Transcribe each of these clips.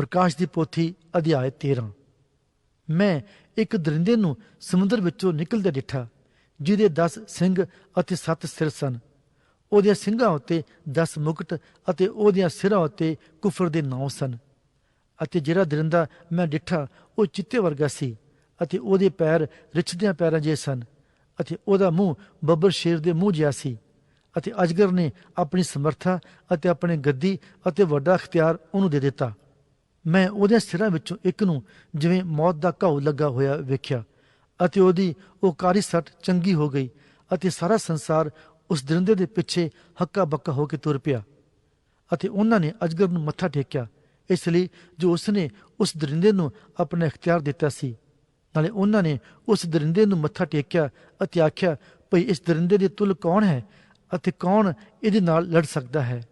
ਪ੍ਰਕਾਸ਼ ਦੀ ਪੋਥੀ, ਅਧਿਆਇ 13 ਮੈਂ ਇੱਕ ਦਰਿੰਦੇ ਨੂੰ ਸਮੁੰਦਰ ਵਿੱਚੋਂ ਨਿਕਲਦੇ ਡਿੱਠਾ, ਜਿਹਦੇ 10 ਸਿੰਘ ਅਤੇ 7 ਸਿਰ ਸਨ। ਉਹਦੇ ਸਿੰਘਾਂ ਉੱਤੇ 10 ਮੁਕਟ ਅਤੇ ਉਹਦੀਆਂ ਸਿਰਾਂ ਉੱਤੇ ਕੁਫਰ ਦੇ ਨਾਮ ਸਨ। ਅਤੇ ਜਿਹੜਾ ਦਰਿੰਦਾ ਮੈਂ ਡਿੱਠਾ, ਉਹ ਚਿੱਤੇ ਵਰਗਾ ਸੀ ਅਤੇ ਉਹਦੇ ਪੈਰ ਰਿਛਦਿਆਂ ਪੈਰਾਂ ਜਿਹੇ ਸਨ ਅਤੇ ਉਹਦਾ ਮੂੰਹ ਬੱਬਰ ਸ਼ੇਰ ਦੇ ਮੂੰਹ ਜਿਹਾ ਸੀ ਅਤੇ ਅਜਗਰ ਨੇ ਆਪਣੀ ਸਮਰੱਥਾ ਅਤੇ ਆਪਣੇ ਗੱਦੀ ਅਤੇ ਵੱਡਾ ਅਖਤਿਆਰ ਉਹਨੂੰ ਦੇ ਦਿੱਤਾ। ਮੈਂ ਉਹਦੇ ਸਿਰਾਂ ਵਿੱਚੋਂ ਇੱਕ ਨੂੰ ਜਿਵੇਂ ਮੌਤ ਦਾ ਘਾਉ ਲੱਗਾ ਹੋਇਆ ਵੇਖਿਆ ਅਤੇ ਉਹਦੀ ਉਹ ਕਾਰੀ ਸੱਟ ਚੰਗੀ ਹੋ ਗਈ ਅਤੇ ਸਾਰਾ ਸੰਸਾਰ ਉਸ ਦਰਿੰਦੇ ਦੇ ਪਿੱਛੇ ਹੱਕਾ ਬੱਕਾ ਹੋ ਕੇ ਤੁਰ ਪਿਆ ਅਤੇ ਉਹਨਾਂ ਨੇ ਅਜਗਰ ਨੂੰ ਮੱਥਾ ਟੇਕਿਆ, ਇਸ ਲਈ ਜੋ ਉਸਨੇ ਉਸ ਦਰਿੰਦੇ ਨੂੰ ਆਪਣਾ ਇਖਤਿਆਰ ਦਿੱਤਾ ਸੀ। ਨਾਲੇ ਉਹਨਾਂ ਨੇ ਉਸ ਦਰਿੰਦੇ ਨੂੰ ਮੱਥਾ ਟੇਕਿਆ ਅਤੇ ਆਖਿਆ, ਭਈ ਇਸ ਦਰਿੰਦੇ ਦੀ ਤੁਲ ਕੌਣ ਹੈ ਅਤੇ ਕੌਣ ਇਹਦੇ ਨਾਲ ਲੜ ਸਕਦਾ ਹੈ?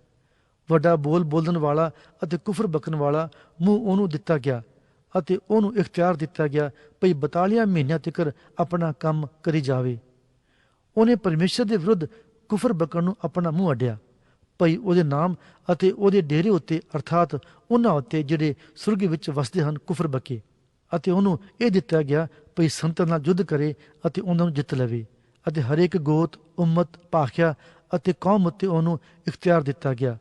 ਵੱਡਾ ਬੋਲ ਬੋਲਣ ਵਾਲਾ ਅਤੇ ਕੁਫਰ ਬਕਣ ਵਾਲਾ ਮੂੰਹ ਉਹਨੂੰ ਦਿੱਤਾ ਗਿਆ ਅਤੇ ਉਹਨੂੰ ਇਖਤਿਆਰ ਦਿੱਤਾ ਗਿਆ ਭਈ 42 ਮਹੀਨਿਆਂ ਤੱਕ ਆਪਣਾ ਕੰਮ ਕਰੀ ਜਾਵੇ। ਉਹਨੇ ਪਰਮੇਸ਼ਰ ਦੇ ਵਿਰੁੱਧ ਕੁਫਰ ਬਕਣ ਨੂੰ ਆਪਣਾ ਮੂੰਹ ਅੱਡਿਆ। ਭਈ ਉਹਦੇ ਨਾਮ ਅਤੇ ਉਹਦੇ ਡੇਰੇ ਉੱਤੇ ਅਰਥਾਤ ਉਹਨਾਂ ਉੱਤੇ ਜਿਹੜੇ ਸੁਰਗ ਵਿੱਚ ਵਸਦੇ ਹਨ ਕੁਫਰ ਬਕੇ ਅਤੇ ਉਹਨੂੰ ਇਹ ਦਿੱਤਾ ਗਿਆ ਭਈ ਸੰਤਾਂ ਨਾਲ ਯੁੱਧ ਕਰੇ ਅਤੇ ਉਹਨਾਂ ਨੂੰ ਜਿੱਤ ਲਵੇ ਅਤੇ ਹਰੇਕ ਗੋਤ, ਉਮਤ, ਭਾਖਿਆ ਅਤੇ ਕੌਮ ਉੱਤੇ ਉਹਨੂੰ ਇਖਤਿਆਰ ਦਿੱਤਾ ਗਿਆ।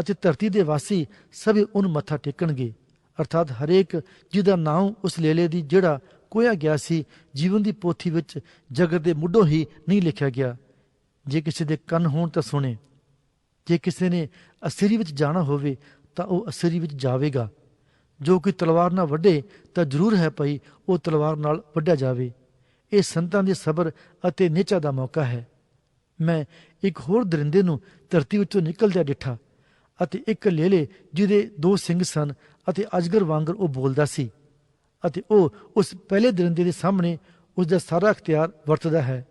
ਅਤੇ ਧਰਤੀ ਦੇ ਵਾਸੀ ਸਭ ਉਹਨੂੰ ਮੱਥਾ ਟੇਕਣਗੇ। ਅਰਥਾਤ ਹਰੇਕ ਜਿਹਦਾ ਨਾਮ ਉਸ ਲੇਲੇ ਦੀ ਜਿਹੜਾ ਕੋਇਆ ਗਿਆ ਸੀ, ਜੀਵਨ ਦੀ ਪੋਥੀ ਵਿੱਚ ਜਗਤ ਦੇ ਮੁੱਢੋਂ ਹੀ ਨਹੀਂ ਲਿਖਿਆ ਗਿਆ। ਜੇ ਕਿਸੇ ਦੇ ਕੰਨ ਹੋਣ ਤਾਂ ਸੁਣੇ। ਜੇ ਕਿਸੇ ਨੇ ਅਸਰੀ ਵਿੱਚ ਜਾਣਾ ਹੋਵੇ ਤਾਂ ਉਹ ਅਸਰੀ ਵਿੱਚ ਜਾਵੇਗਾ। ਜੋ ਕੋਈ ਤਲਵਾਰ ਨਾਲ ਵੱਢੇ ਤਾਂ ਜ਼ਰੂਰ ਹੈ ਭਈ ਉਹ ਤਲਵਾਰ ਨਾਲ ਵੱਢਿਆ ਜਾਵੇ। ਇਹ ਸੰਤਾਂ ਦੇ ਸਬਰ ਅਤੇ ਨਿਚਾ ਦਾ ਮੌਕਾ ਹੈ। ਮੈਂ ਇੱਕ ਹੋਰ ਦਰਿੰਦੇ ਨੂੰ ਧਰਤੀ ਵਿੱਚੋਂ ਨਿਕਲਦਿਆਂ ਡਿੱਠਾ। ਅਤੇ ਇੱਕ ਲੇਲੇ ਜਿਹਦੇ ਦੋ ਸਿੰਘ ਸਨ ਅਤੇ ਅਜਗਰ ਵਾਂਗਰ ਉਹ ਬੋਲਦਾ ਸੀ ਅਤੇ ਉਹ ਉਸ ਪਹਿਲੇ ਦਰਿੰਦੇ ਦੇ ਸਾਹਮਣੇ ਉਸ ਦਾ ਸਾਰਾ ਅਖਤਿਆਰ ਵਰਤਦਾ ਹੈ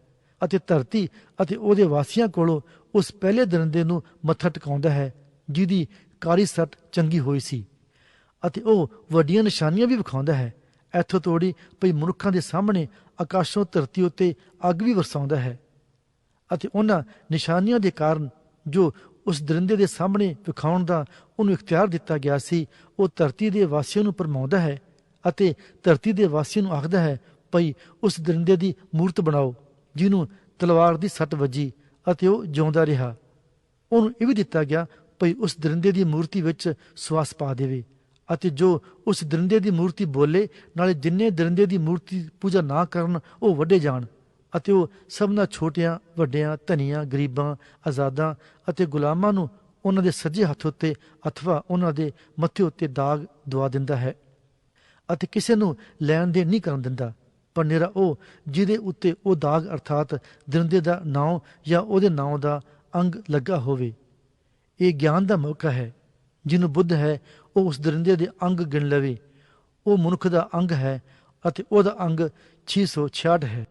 ਅਤੇ ਧਰਤੀ ਅਤੇ ਉਹਦੇ ਵਾਸੀਆਂ ਕੋਲੋਂ ਉਸ ਪਹਿਲੇ ਦਰਿੰਦੇ ਨੂੰ ਮੱਥਾ ਟਿਕਾਉਂਦਾ ਹੈ, ਜਿਹਦੀ ਕਾਰੀ ਸੱਟ ਚੰਗੀ ਹੋਈ ਸੀ। ਅਤੇ ਉਹ ਵੱਡੀਆਂ ਨਿਸ਼ਾਨੀਆਂ ਵੀ ਵਿਖਾਉਂਦਾ ਹੈ। ਇੱਥੋਂ ਤੋੜੀ ਭਈ ਮਨੁੱਖਾਂ ਦੇ ਸਾਹਮਣੇ ਆਕਾਸ਼ੋਂ ਧਰਤੀ ਉੱਤੇ ਅੱਗ ਵੀ ਵਰਸਾਉਂਦਾ ਹੈ ਅਤੇ ਉਹਨਾਂ ਨਿਸ਼ਾਨੀਆਂ ਦੇ ਕਾਰਨ ਜੋ ਉਸ ਦਰਿੰਦੇ ਦੇ ਸਾਹਮਣੇ ਵਿਖਾਉਣ ਦਾ ਉਹਨੂੰ ਇਖਤਿਆਰ ਦਿੱਤਾ ਗਿਆ ਸੀ। ਉਹ ਧਰਤੀ ਦੇ ਵਾਸੀਆਂ ਨੂੰ ਪਰਮਾਉਂਦਾ ਹੈ ਅਤੇ ਧਰਤੀ ਦੇ ਵਾਸੀਆਂ ਨੂੰ ਆਖਦਾ ਹੈ, ਭਈ, ਉਸ ਦਰਿੰਦੇ ਦੀ ਮੂਰਤ ਬਣਾਓ, ਜਿਹਨੂੰ ਤਲਵਾਰ ਦੀ ਸੱਟ ਵੱਜੀ ਅਤੇ ਉਹ ਜਿਉਂਦਾ ਰਿਹਾ। ਉਹਨੂੰ ਇਹ ਵੀ ਦਿੱਤਾ ਗਿਆ, ਭਈ, ਉਸ ਦਰਿੰਦੇ ਦੀ ਮੂਰਤੀ ਵਿੱਚ ਸਵਾਸ ਪਾ ਦੇਵੇ ਅਤੇ ਜੋ ਉਸ ਦਰਿੰਦੇ ਦੀ ਮੂਰਤੀ ਬੋਲੇ, ਨਾਲੇ ਜਿੰਨੇ ਦਰਿੰਦੇ ਦੀ ਮੂਰਤੀ ਪੂਜਾ ਨਾ ਕਰਨ, ਉਹ ਵੱਡੇ ਜਾਣ। ਅਤੇ ਉਹ ਸਭਨਾ ਛੋਟਿਆਂ, ਵੱਡਿਆਂ, ਧਨੀਆਂ, ਗਰੀਬਾਂ, ਆਜ਼ਾਦਾਂ ਅਤੇ ਗੁਲਾਮਾਂ ਨੂੰ ਉਹਨਾਂ ਦੇ ਸੱਜੇ ਹੱਥ ਉੱਤੇ ਅਥਵਾ ਉਹਨਾਂ ਦੇ ਮੱਥੇ ਉੱਤੇ ਦਾਗ ਦਵਾ ਦਿੰਦਾ ਹੈ ਅਤੇ ਕਿਸੇ ਨੂੰ ਲੈਣ ਦੇ ਨਹੀਂ ਕਰਨ ਦਿੰਦਾ। ਪਰ ਨਿਰਾ ਉਹ ਜਿਹਦੇ ਉੱਤੇ ਉਹ ਦਾਗ ਅਰਥਾਤ ਦਰਿੰਦੇ ਦਾ ਨਾਂ ਜਾਂ ਉਹਦੇ ਨਾਂ ਦਾ ਅੰਗ ਲੱਗਾ ਹੋਵੇ। ਇਹ ਗਿਆਨ ਦਾ ਮੌਕਾ ਹੈ, ਜਿਹਨੂੰ ਬੁੱਧ ਹੈ ਉਹ ਉਸ ਦਰਿੰਦੇ ਦੇ ਅੰਗ ਗਿਣ ਲਵੇ। ਉਹ ਮਨੁੱਖ ਦਾ ਅੰਗ ਹੈ ਅਤੇ ਉਹਦਾ ਅੰਗ 666 ਹੈ।